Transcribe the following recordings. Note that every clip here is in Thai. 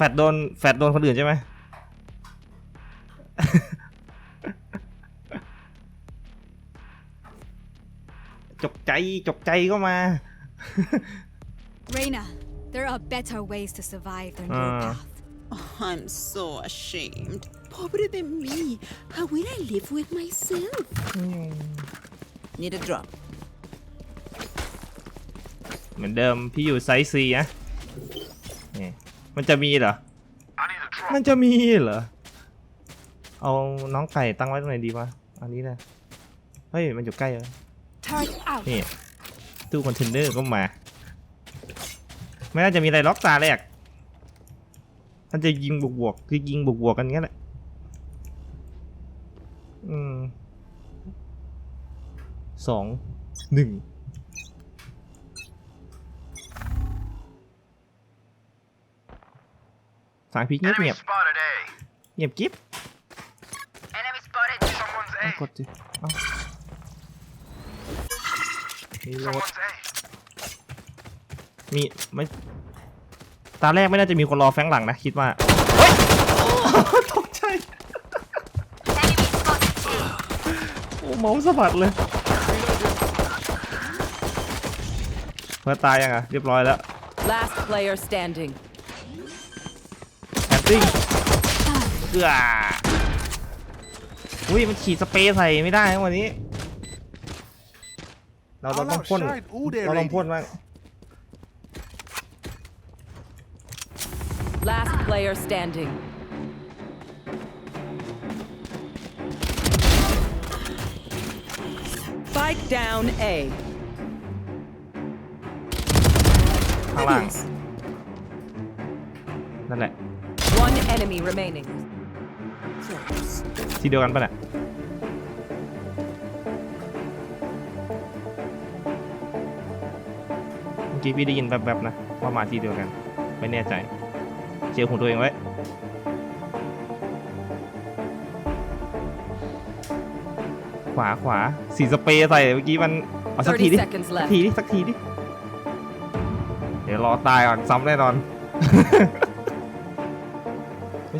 ฟดโดนแฟดโดนคนอื่นใช่ไหมจกใจจกใจก็มา Reina, there are better ways to survive than your Ah. path. I'm so ashamed. Pobre de me. How will I live with myself? Need a drop. เหมือนเดิมพี่อยู่ไซส์ซีนะนี่ มันจะมีเหรอ มันจะมีเหรอ เอาน้องไก่ตั้งไว้ตรงไหนดีวะ อันนี้นะ เฮ้ย มันอยู่ใกล้เลย Turret out. นี่ ตู้คอนเทนเนอร์ก็มา ไม่น่าจะมีอะไรล็อกตาแรกมันจะยิงบวกบวกๆคือยิงบวกบวกๆกันงั้นแหละ อืมสองหนึ่ง สายพีเงียบ Enemy เงียบ spotted A. เงียบกิ๊บ Enemy spotted. Someone's เอา A. กดสิเอามีโหลด Someone's A. มีไม่ตาแรกไม่น่าจะมีคนรอแฟงหลังนะ คิดว่าเฮ้ยตกใจโอ้เมาส์สะบัดเลยเพื่อตายยังอะ เรียบร้อยแล้ว Last player standing. แอนติ้งเกืออุ้ยมันฉีดสเปรย์ใส่ไม่ได้นะวันนี้ เราเราต้องพ่น outside all day เราลอง ready. พ่นบ้าง Last player standing. Spike down A. ข้างล่างนั่นแหละ One enemy remaining. ทีเดียวกันปะเนี่ยเมื่อกี้พี่ได้ยินแวบๆนะว่ามาทีเดียวกัน ไม่แน่ใจเจียวหูตัวเองไว้ ขวาขวาสีสเปรย์ใส่เมื่อกี้มันเอาสักที30ดิ seconds สัก left. ทีดิ สักทีดิ เดี๋ยวรอตายก่อนซ้ำแน่นอนไม่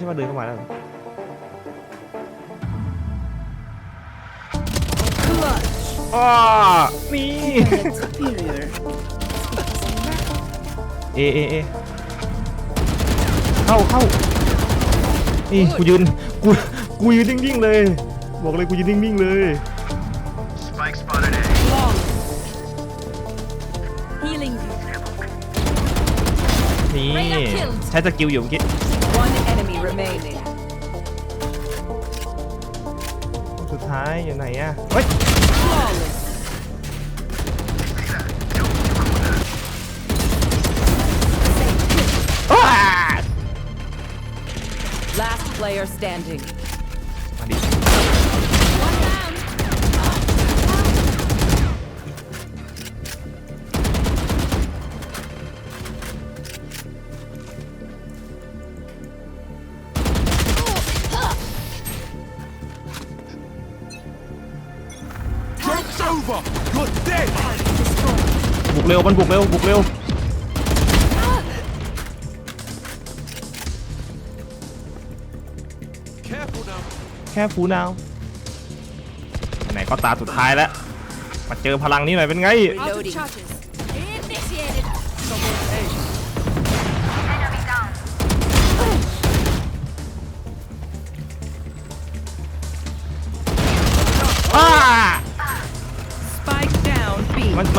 ใช่ว่าเดินเข้ามาแล้วเหรออ้อนี่ Superior. เอเอเอเข้าเข้านี่กูยืนกูกูยืนนิ่งๆเลย บอกเลยกูยืนนิ่งๆเลย ใช้สกิลอยู่เมื่อกี้ One enemy remaining. สุดท้ายอยู่ไหนอะเฮ้ย Flawless. อ้า Last player standing. เร็วมันบุกเร็วบุกเร็ว Careful now. แค่ฟูนาวไหนๆก็ตาสุดท้ายแล้วมาเจอพลังนี้หน่อยเป็นไง Out of Reloading. charges.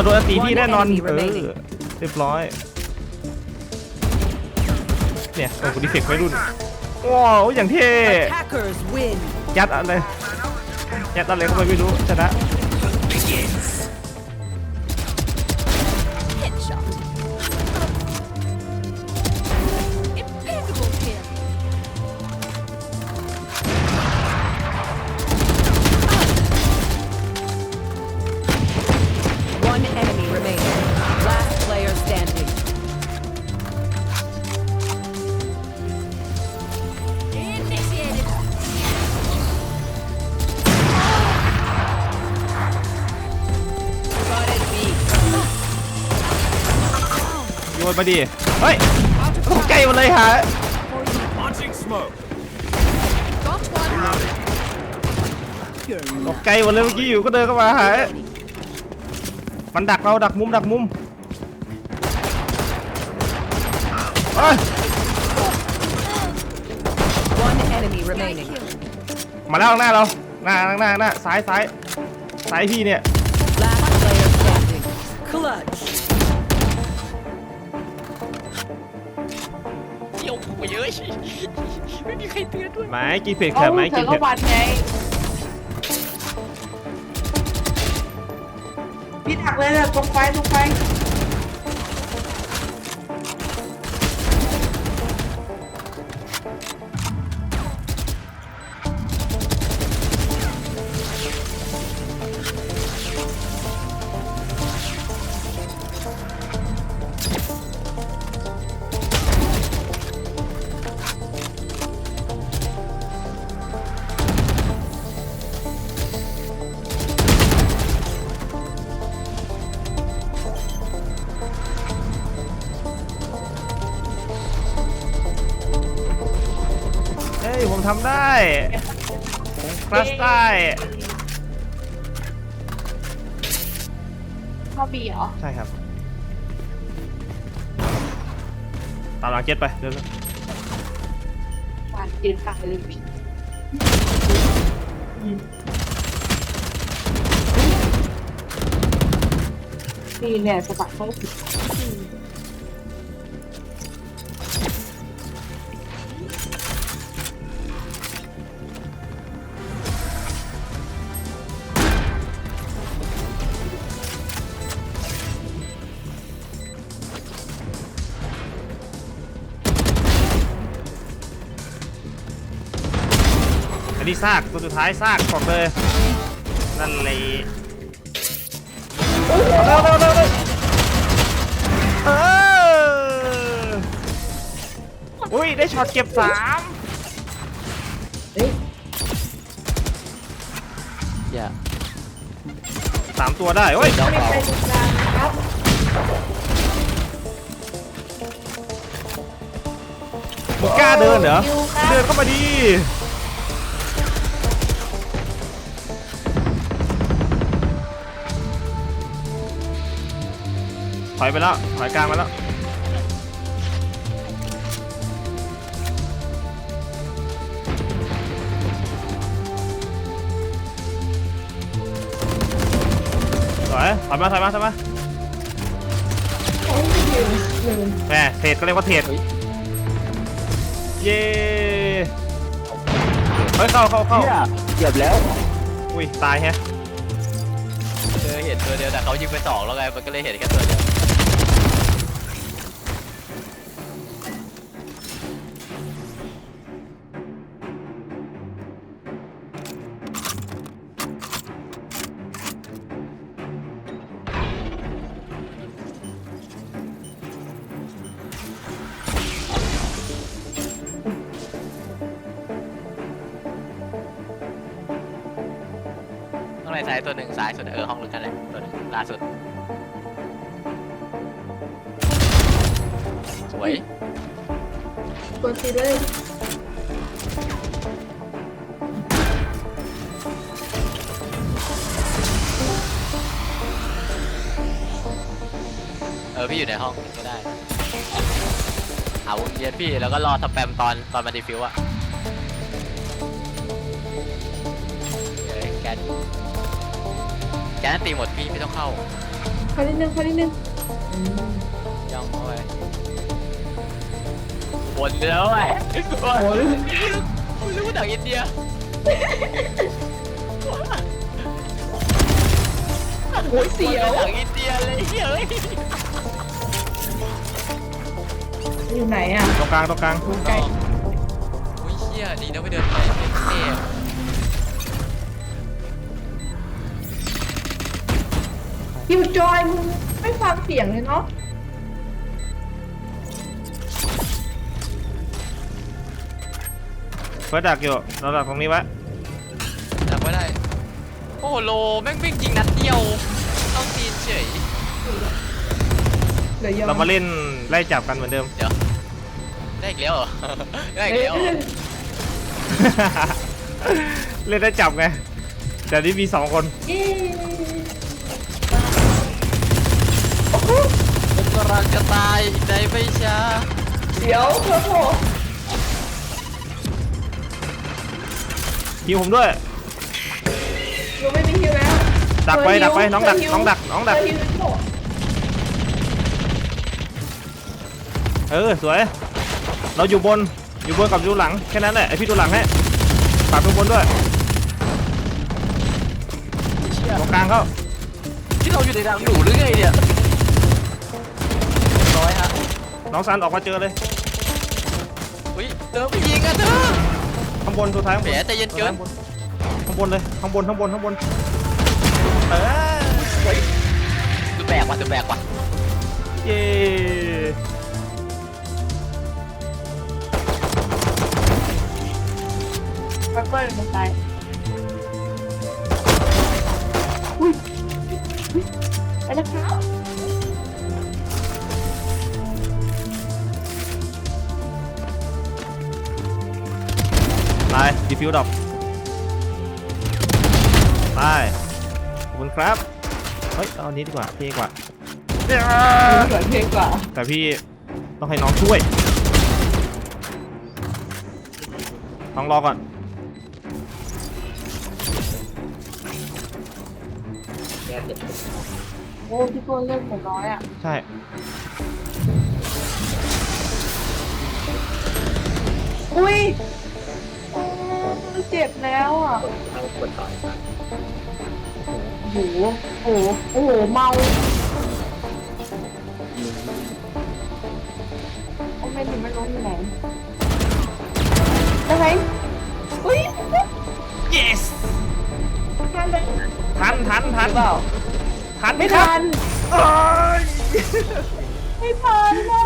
มันมันโดนตีพี่แน่นอน One enemy เออ remaining. เรียบร้อย เนี่ยเออกูดีเฟกไม่รุ่นว้าวอย่างเท่ Attackers win. ยัดอะไรยัดอะไรเข้าไปไม่รู้ชนะ โยนมาดิ เฮ้ยตกใจหมดเลยฮะ ammo. Got one. ตกใจหมดเลยเมื่อกี้อยู่ก็เดินเข้ามาหามันดักเราดักมุมดักมุมเอ้ย One enemy remaining. มาแล้วข้างหน้าเราหน้าข้างหน้าข้างหน้าซ้ายซ้ายซ้ายพี่เนี่ย Last player standing. Clutch. ไม่มีใครเตือนด้วยไม้กีเฟกเถอะไม้เธกีอเฟก็กวัดไง พี่ถักเลยแบบตรงไฟตรงไฟ ทำได้ผมคลัสได้เข้าบีเหรอ ใช่ครับ ตามหลังเจ็ตไปเดินเลยวานยืนตายเลยนี่เนี่ยสะบัดเข้าผิด นนี้ซากตัวสุดท้ายซากบอกเลยนั่นเลยเร็วเร็วเร็วเร็วเอออุ้ยได้ช็อตเก็บสามอย่าสามตัวได้เฮ้ยเจ้าเป่าไปตรงกลางครับมึงกล้าเดินเหรอคิวครับเดินเข้ามาดี อยไปแล้วถอยกลางมาแล้วถอยถอยมาถอยมาถอยมาแหมเทรดก็เรียกว่าเทรดเย้เฮ้ยเข้าเข้าเข้าเกือบแล้ว อุ้ยตายแฮะ เจอเห็นตัวเดียวแต่เขายิงไปสองแล้วไงมันก็เลยเห็นแค่ตัวเดียว ในซ้ายตัวหนึ่งซ้ายสุดเออห้องลึกกันแหละตัวหนึ่งล่าสุด สวยกดสิเลยเออพี่อยู่ในห้องก็ได้หาวงเวียนพี่แล้วก็รอสแปมตอนตอนมาดีฟิวอะเอ้ย แกนแกนตีหมดพี่ไม่ต้องเข้าเข้านิดนึงเข้านิดนึงย่องเข้าไปวนแล้วไอ้วนรู้หนังอินเดียโอ้ยเสียวหนังอินเดียเลยเฮ้ยอยู่ไหนอะตรงกลางตรงกลางไกลอุ้ยเชี่ยดีนะไปเดินไปเท่ คิวจอยมึงไม่ฟังเสียงเลยเนาะเฟิร์สดักอยู่เราดักตรงนี้ไว้จำไม่ได้ โอ้โหโลแม่งวิ่งยิงนัดเดียวต้องตีนเฉยเหลือยอมเรามาเล่นไล่จับกันเหมือนเดิม เดี๋ยว ได้อีกแล้วเหรอ ได้อีกแล้วเหรอเล่นได้จับไงแต่นี่มีสองคน เย้ ผมกำลังจะตายอีกในไม่ช้าเดี๋ยวเธอโผล่คิวผมด้วย หนูไม่มีคิวแล้วดักไปเธดักไปหิวน้องดักเธหิวน้องดักน้องดัก เธหิวโผล่เออสวย เราอยู่บนอยู่บนกับดูหลังแค่นั้นแหละไอพี่ดูหลังให้ฝากดูบนด้วยตรงกลางเข้าที่เราอยู่ในรังหนูหรือไงเนี่ย น้องซันออกมาเจอเลย อุ้ยเดินไปยิงกันเถอะข้างบนสุดท้ายข้างแหบมนใจเย็นเกิน ข้างบนเลย ข้างบน ข้างบน ข้างบน เออดูแบกว่ะดูแบกว่ะเย้เปิ้ลเปิ้ลมันตายอุ้ยอุ๊ยไปแล้วครับ ฟิวดับตายขอบคุณครับ เฮ้ยเอาอันนี้ดีกว่าเท่กว่าเหมือนเพลงกว่าแต่พี่ต้องให้น้องช่วยน้องรอก่อน โอ้พี่เปิ้ลเล่นหมดน้อยอะใช่ อุ้ยโอ้ย เจ็บแล้วอะโอ้โหโอ้โหโอ้โหเมาโอ้ไม่รู้ไม่รู้อยู่ไหนอะไรอุ้ย yes ทันเลยทันทันทันเปล่าทันไม่ครับทัน เอ้ย ไม่ทันอะ